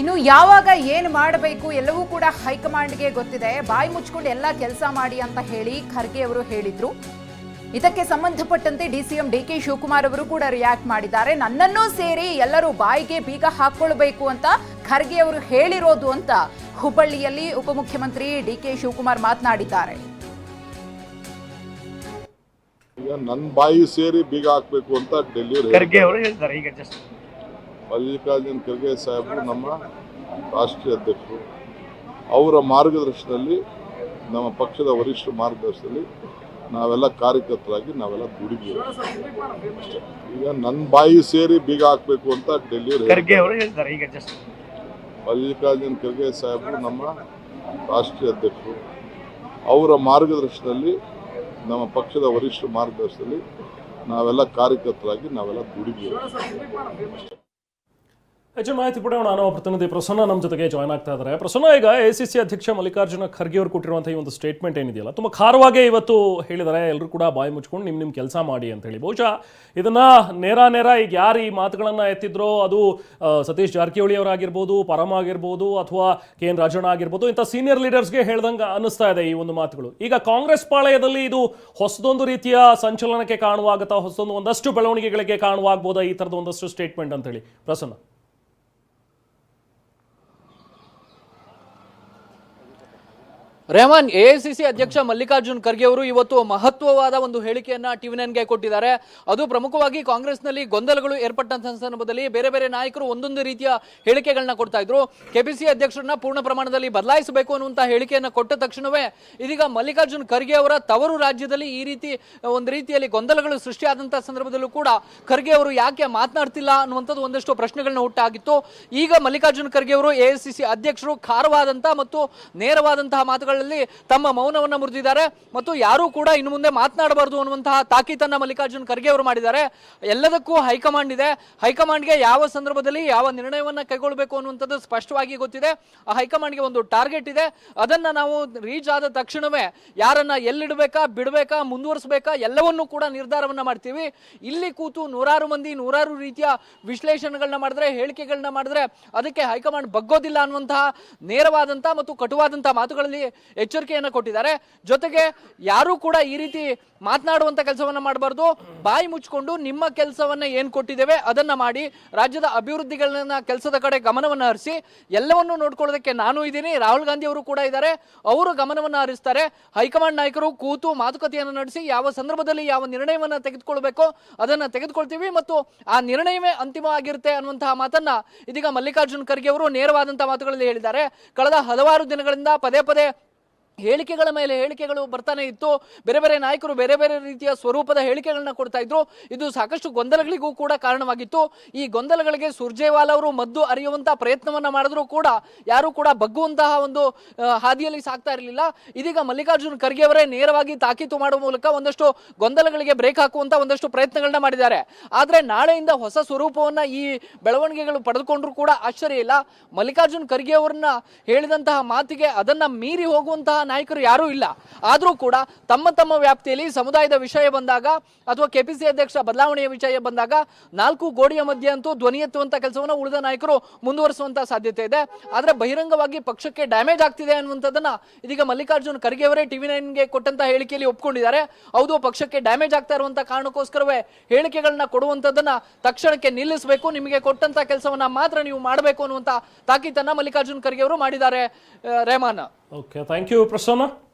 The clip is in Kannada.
ಇನ್ನು ಯಾವಾಗ ಏನು ಮಾಡಬೇಕು ಎಲ್ಲವೂ ಕೂಡ ಹೈಕಮಾಂಡ್ಗೆ ಗೊತ್ತಿದೆ. ಬಾಯಿ ಮುಚ್ಕೊಂಡು ಎಲ್ಲ ಕೆಲಸ ಮಾಡಿ ಅಂತ ಹೇಳಿ ಖರ್ಗೆ ಅವರು ಹೇಳಿದ್ರು. ಇದಕ್ಕೆ ಸಂಬಂಧಪಟ್ಟಂತೆ D C M D K Shivakumar ಅವರು ಕೂಡ ರಿಯಾಕ್ಟ್ ಮಾಡಿದ್ದಾರೆ. ನನ್ನನ್ನೂ ಸೇರಿ ಎಲ್ಲರೂ ಬಾಯಿಗೆ ಬೀಗ ಹಾಕೊಳ್ಬೇಕು ಅಂತ ಖರ್ಗೆ ಅವರು ಹೇಳಿರೋದು ಅಂತ ಹುಬ್ಬಳ್ಳಿಯಲ್ಲಿ ಉಪಮುಖ್ಯಮಂತ್ರಿ ಡಿ ಕೆ ಶಿವಕುಮಾರ್ ಮಾತನಾಡಿದ್ದಾರೆ. ನನ್ನ ಬಾಯಿ ಸೇರಿ ಬೀಗ ಹಾಕ್ಬೇಕು ಅಂತ ಡೆಲ್ಲಿ ಖರ್ಗೆ ಅವರು ಹೇಳ್ತಾರೆ ಈಗ ಜಸ್ಟ್ ಮಲ್ಲಿಕಾರ್ಜುನ್ ಖರ್ಗೆ ಸಾಹೇಬರು ನಮ್ಮ ರಾಷ್ಟ್ರೀಯ ಅಧ್ಯಕ್ಷರು. ಅವರ ಮಾರ್ಗದರ್ಶನದಲ್ಲಿ ನಮ್ಮ ಪಕ್ಷದ ವರಿಷ್ಠ ಮಾರ್ಗದರ್ಶನದಲ್ಲಿ ನಾವೆಲ್ಲ ಕಾರ್ಯಕರ್ತರಾಗಿ ನಾವೆಲ್ಲ ದುಡಿದೀವಿ ಅಷ್ಟೇ. ಈಗ ನನ್ನ ಬಾಯಿ ಸೇರಿ ಬೀಗ ಹಾಕಬೇಕು ಅಂತ ಡೆಲ್ಲಿಯವರು ಮಲ್ಲಿಕಾರ್ಜುನ್ ಖರ್ಗೆ ಸಾಹೇಬರು ನಮ್ಮ ರಾಷ್ಟ್ರೀಯ ಅಧ್ಯಕ್ಷರು. ಅವರ ಮಾರ್ಗದರ್ಶನದಲ್ಲಿ ನಮ್ಮ ಪಕ್ಷದ ವರಿಷ್ಠ ಮಾರ್ಗದರ್ಶನದಲ್ಲಿ ನಾವೆಲ್ಲ ಕಾರ್ಯಕರ್ತರಾಗಿ ನಾವೆಲ್ಲ ದುಡಿದೀವಿ ಹೆಚ್ಚಿನ ಮಾಹಿತಿ ಪಡೆಯೋಣ. ನಾನು ಪ್ರತಿನಿಧಿ ಪ್ರಸನ್ನ ನಮ್ಮ ಜೊತೆಗೆ ಜಾಯ್ನ್ ಆಗ್ತಾ ಇದ್ದಾರೆ. ಪ್ರಸನ್ನ, ಈಗ ಎ ಸಿ ಸಿ ಅಧ್ಯಕ್ಷ ಮಲ್ಲಿಕಾರ್ಜುನ ಖರ್ಗೆ ಅವರು ಕೊಟ್ಟಿರುವಂಥ ಈ ಒಂದು ಸ್ಟೇಟ್ಮೆಂಟ್ ಏನಿದೆಯಲ್ಲ, ತುಂಬ ಖಾರವಾಗಿ ಇವತ್ತು ಹೇಳಿದ್ದಾರೆ. ಎಲ್ಲರೂ ಕೂಡ ಬಾಯಿ ಮುಚ್ಕೊಂಡು ನಿಮ್ಮ ನಿಮ್ಮ ಕೆಲಸ ಮಾಡಿ ಅಂತ ಹೇಳಿ. ಬಹುಶಃ ಇದನ್ನ ನೇರ ನೇರ ಈಗ ಯಾರು ಈ ಮಾತುಗಳನ್ನು ಎತ್ತಿದ್ರೋ ಅದು ಸತೀಶ್ ಜಾರಕಿಹೊಳಿ ಅವರಾಗಿರ್ಬೋದು, ಪರಮ ಆಗಿರ್ಬೋದು, ಅಥವಾ ಕೆ ಎನ್ ರಾಜಣ್ಣ ಆಗಿರ್ಬೋದು, ಇಂಥ ಸೀನಿಯರ್ ಲೀಡರ್ಸ್ಗೆ ಹೇಳ್ದಂಗೆ ಅನ್ನಿಸ್ತಾ ಇದೆ ಈ ಒಂದು ಮಾತುಗಳು. ಈಗ ಕಾಂಗ್ರೆಸ್ ಪಾಳಯದಲ್ಲಿ ಇದು ಹೊಸದೊಂದು ರೀತಿಯ ಸಂಚಲನಕ್ಕೆ ಕಾರಣವಾಗುತ್ತಾ, ಹೊಸದೊಂದು ಒಂದಷ್ಟು ಬೆಳವಣಿಗೆಗಳಿಗೆ ಕಾರಣವಾಗ್ಬೋದಾ ಈ ಥರದ ಒಂದಷ್ಟು ಸ್ಟೇಟ್ಮೆಂಟ್ ಅಂತ ಹೇಳಿ. ಪ್ರಸನ್ನ. ರೆಹಮಾನ್ ಎಐಸಿಸಿ ಅಧ್ಯಕ್ಷ ಮಲ್ಲಿಕಾರ್ಜುನ್ ಖರ್ಗೆ ಅವರು ಇವತ್ತು ಮಹತ್ವವಾದ ಒಂದು ಹೇಳಿಕೆಯನ್ನ ಟಿವಿ ನೈನ್ಗೆ ಕೊಟ್ಟಿದ್ದಾರೆ. ಅದು ಪ್ರಮುಖವಾಗಿ ಕಾಂಗ್ರೆಸ್ನಲ್ಲಿ ಗೊಂದಲಗಳು ಏರ್ಪಟ್ಟಂತಹ ಸಂದರ್ಭದಲ್ಲಿ ಬೇರೆ ಬೇರೆ ನಾಯಕರು ಒಂದೊಂದು ರೀತಿಯ ಹೇಳಿಕೆಗಳನ್ನ ಕೊಡ್ತಾ ಇದ್ರು. ಕೆಪಿಸಿ ಅಧ್ಯಕ್ಷರನ್ನ ಪೂರ್ಣ ಪ್ರಮಾಣದಲ್ಲಿ ಬದಲಾಯಿಸಬೇಕು ಅನ್ನುವಂತಹ ಹೇಳಿಕೆಯನ್ನ ಕೊಟ್ಟ ತಕ್ಷಣವೇ ಇದೀಗ ಮಲ್ಲಿಕಾರ್ಜುನ್ ಖರ್ಗೆ ಅವರ ತವರು ರಾಜ್ಯದಲ್ಲಿ ಈ ರೀತಿ ಒಂದು ರೀತಿಯಲ್ಲಿ ಗೊಂದಲಗಳು ಸೃಷ್ಟಿಯಾದಂತಹ ಸಂದರ್ಭದಲ್ಲೂ ಕೂಡ ಖರ್ಗೆ ಅವರು ಯಾಕೆ ಮಾತನಾಡ್ತಿಲ್ಲ ಅನ್ನುವಂಥದ್ದು ಒಂದಷ್ಟು ಪ್ರಶ್ನೆಗಳನ್ನ ಹುಟ್ಟಾಗಿತ್ತು. ಈಗ ಮಲ್ಲಿಕಾರ್ಜುನ್ ಖರ್ಗೆ ಅವರು ಎಐಸಿಸಿ ಅಧ್ಯಕ್ಷರು ಖಾರವಾದಂತಹ ಮತ್ತು ನೇರವಾದಂತಹ ಮಾತುಗಳಲ್ಲಿ ತಮ್ಮ ಮೌನವನ್ನ ಮುರಿದಿದ್ದಾರೆ ಮತ್ತು ಯಾರೂ ಕೂಡ ಇನ್ನು ಮುಂದೆ ಮಾತನಾಡಬಾರದು ಅನ್ನುವಂತಹ ತಾಕೀತನ್ನ ಮಲ್ಲಿಕಾರ್ಜುನ್ ಖರ್ಗೆ ಅವರು ಮಾಡಿದ್ದಾರೆ. ಎಲ್ಲದಕ್ಕೂ ಹೈಕಮಾಂಡ್ ಇದೆ. ಹೈಕಮಾಂಡ್ಗೆ ಯಾವ ಸಂದರ್ಭದಲ್ಲಿ ಯಾವ ನಿರ್ಣಯವನ್ನ ಕೈಗೊಳ್ಳಬೇಕು ಅನ್ನುವಂಥದ್ದು ಸ್ಪಷ್ಟವಾಗಿ ಗೊತ್ತಿದೆ. ಆ ಹೈಕಮಾಂಡ್ಗೆ ಒಂದು ಟಾರ್ಗೆಟ್ ಇದೆ. ಅದನ್ನ ನಾವು ರೀಚ್ ಆದ ತಕ್ಷಣವೇ ಯಾರನ್ನ ಎಲ್ಲಿಡಬೇಕಾ, ಬಿಡಬೇಕಾ, ಮುಂದುವರಿಸಬೇಕಾ ಎಲ್ಲವನ್ನೂ ಕೂಡ ನಿರ್ಧಾರವನ್ನ ಮಾಡ್ತೀವಿ. ಇಲ್ಲಿ ಕೂತು ನೂರಾರು ಮಂದಿ, ನೂರಾರು ರೀತಿಯ ವಿಶ್ಲೇಷಣೆಗಳನ್ನ ಮಾಡಿದ್ರೆ ಹೇಳಿಕೆಗಳನ್ನ ಮಾಡಿದ್ರೆ ಅದಕ್ಕೆ ಹೈಕಮಾಂಡ್ ಬಗ್ಗೋದಿಲ್ಲ ಅನ್ನುವಂತಹ ನೇರವಾದಂತಹ ಮತ್ತು ಕಟುವಾದಂತಹ ಮಾತುಗಳಲ್ಲಿ ಎಚ್ಚರಿಕೆಯನ್ನ ಕೊಟ್ಟಿದ್ದಾರೆ. ಜೊತೆಗೆ ಯಾರೂ ಕೂಡ ಈ ರೀತಿ ಮಾತನಾಡುವಂತ ಕೆಲಸವನ್ನ ಮಾಡಬಾರ್ದು. ಬಾಯಿ ಮುಚ್ಕೊಂಡು ನಿಮ್ಮ ಕೆಲಸವನ್ನ ಏನ್ ಕೊಟ್ಟಿದ್ದೇವೆ ಅದನ್ನ ಮಾಡಿ ರಾಜ್ಯದ ಅಭಿವೃದ್ಧಿಗಳನ್ನ ಕೆಲಸದ ಕಡೆ ಗಮನವನ್ನ ಹರಿಸಿ ಎಲ್ಲವನ್ನು ನೋಡ್ಕೊಳ್ಳೋದಕ್ಕೆ ನಾನು ಇದ್ದೀನಿ. ರಾಹುಲ್ ಗಾಂಧಿ ಅವರು ಕೂಡ ಇದ್ದಾರೆ. ಅವರು ಗಮನವನ್ನ ಹರಿಸ್ತಾರೆ. ಹೈಕಮಾಂಡ್ ನಾಯಕರು ಕೂತು ಮಾತುಕತೆಯನ್ನು ನಡೆಸಿ ಯಾವ ಸಂದರ್ಭದಲ್ಲಿ ಯಾವ ನಿರ್ಣಯವನ್ನ ತೆಗೆದುಕೊಳ್ಬೇಕು ಅದನ್ನ ತೆಗೆದುಕೊಳ್ತೀವಿ ಮತ್ತು ಆ ನಿರ್ಣಯವೇ ಅಂತಿಮವಾಗಿರುತ್ತೆ ಅನ್ನುವಂತಹ ಮಾತನ್ನ ಇದೀಗ ಮಲ್ಲಿಕಾರ್ಜುನ್ ಖರ್ಗೆ ಅವರು ನೇರವಾದಂತಹ ಮಾತುಗಳಲ್ಲಿ ಹೇಳಿದ್ದಾರೆ. ಕಳೆದ ಹಲವಾರು ದಿನಗಳಿಂದ ಪದೇ ಪದೇ ಹೇಳಿಕೆಗಳ ಮೇಲೆ ಹೇಳಿಕೆಗಳು ಬರ್ತಾನೆ ಇತ್ತು. ಬೇರೆ ಬೇರೆ ನಾಯಕರು ಬೇರೆ ಬೇರೆ ರೀತಿಯ ಸ್ವರೂಪದ ಹೇಳಿಕೆಗಳನ್ನ ಕೊಡ್ತಾ ಇದ್ರು. ಇದು ಸಾಕಷ್ಟು ಗೊಂದಲಗಳಿಗೂ ಕೂಡ ಕಾರಣವಾಗಿತ್ತು. ಈ ಗೊಂದಲಗಳಿಗೆ ಸುರ್ಜೇವಾಲ್ ಅವರು ಮದ್ದು ಅರಿಯುವಂತಹ ಪ್ರಯತ್ನವನ್ನ ಮಾಡಿದ್ರು ಕೂಡ ಯಾರು ಕೂಡ ಬಗ್ಗುವಂತಹ ಒಂದು ಹಾದಿಯಲ್ಲಿ ಸಾಕ್ತಾ ಇರಲಿಲ್ಲ. ಇದೀಗ ಮಲ್ಲಿಕಾರ್ಜುನ್ ಖರ್ಗೆ ಅವರೇ ನೇರವಾಗಿ ತಾಕೀತು ಮಾಡುವ ಮೂಲಕ ಒಂದಷ್ಟು ಗೊಂದಲಗಳಿಗೆ ಬ್ರೇಕ್ ಹಾಕುವಂತ ಒಂದಷ್ಟು ಪ್ರಯತ್ನಗಳನ್ನ ಮಾಡಿದ್ದಾರೆ. ಆದ್ರೆ ನಾಳೆಯಿಂದ ಹೊಸ ಸ್ವರೂಪವನ್ನ ಈ ಬೆಳವಣಿಗೆಗಳು ಪಡೆದುಕೊಂಡ್ರು ಕೂಡ ಆಶ್ಚರ್ಯ ಇಲ್ಲ. ಮಲ್ಲಿಕಾರ್ಜುನ್ ಖರ್ಗೆ ಅವರನ್ನ ಹೇಳಿದಂತಹ ಮಾತಿಗೆ ಅದನ್ನ ಮೀರಿ ಹೋಗುವಂತಹ ನಾಯಕರು ಯಾರೂ ಇಲ್ಲ. ಆದರೂ ಕೂಡ ತಮ್ಮ ತಮ್ಮ ವ್ಯಾಪ್ತಿಯಲ್ಲಿ ಸಮುದಾಯದ ವಿಷಯ ಬಂದಾಗ ಅಥವಾ ಕೆಪಿಸಿ ಅಧ್ಯಕ್ಷ ಬದಲಾವಣೆಯ ವಿಷಯ ಬಂದಾಗ ನಾಲ್ಕು ಗೋಡೆಯ ಮಧ್ಯೆ ಅಂತೂ ಧ್ವನಿ ಎತ್ತುವಂತ ಕೆಲಸವನ್ನು ಉಳಿದ ನಾಯಕರು ಮುಂದುವರಿಸುವಂತ ಸಾಧ್ಯತೆ ಇದೆ. ಆದ್ರೆ ಬಹಿರಂಗವಾಗಿ ಪಕ್ಷಕ್ಕೆ ಡ್ಯಾಮೇಜ್ ಆಗ್ತಿದೆ ಅನ್ನುವಂಥದ್ದನ್ನ ಇದೀಗ ಮಲ್ಲಿಕಾರ್ಜುನ್ ಖರ್ಗೆ ಅವರೇ ಟಿವಿ ನೈನ್ಗೆ ಕೊಟ್ಟಂತ ಹೇಳಿಕೆಯಲ್ಲಿ ಒಪ್ಕೊಂಡಿದ್ದಾರೆ. ಹೌದು, ಪಕ್ಷಕ್ಕೆ ಡ್ಯಾಮೇಜ್ ಆಗ್ತಾ ಇರುವಂತಹ ಕಾರಣಕ್ಕೋಸ್ಕರವೇ ಹೇಳಿಕೆಗಳನ್ನ ಕೊಡುವಂತದ್ದನ್ನ ತಕ್ಷಣಕ್ಕೆ ನಿಲ್ಲಿಸಬೇಕು. ನಿಮಗೆ ಕೊಟ್ಟಂತ ಕೆಲಸವನ್ನ ಮಾತ್ರ ನೀವು ಮಾಡಬೇಕು ಅನ್ನುವಂತ ತಾಕೀತನ್ನ ಮಲ್ಲಿಕಾರ್ಜುನ್ ಖರ್ಗೆ ಮಾಡಿದ್ದಾರೆ Rehman. Okay thank you Prasanna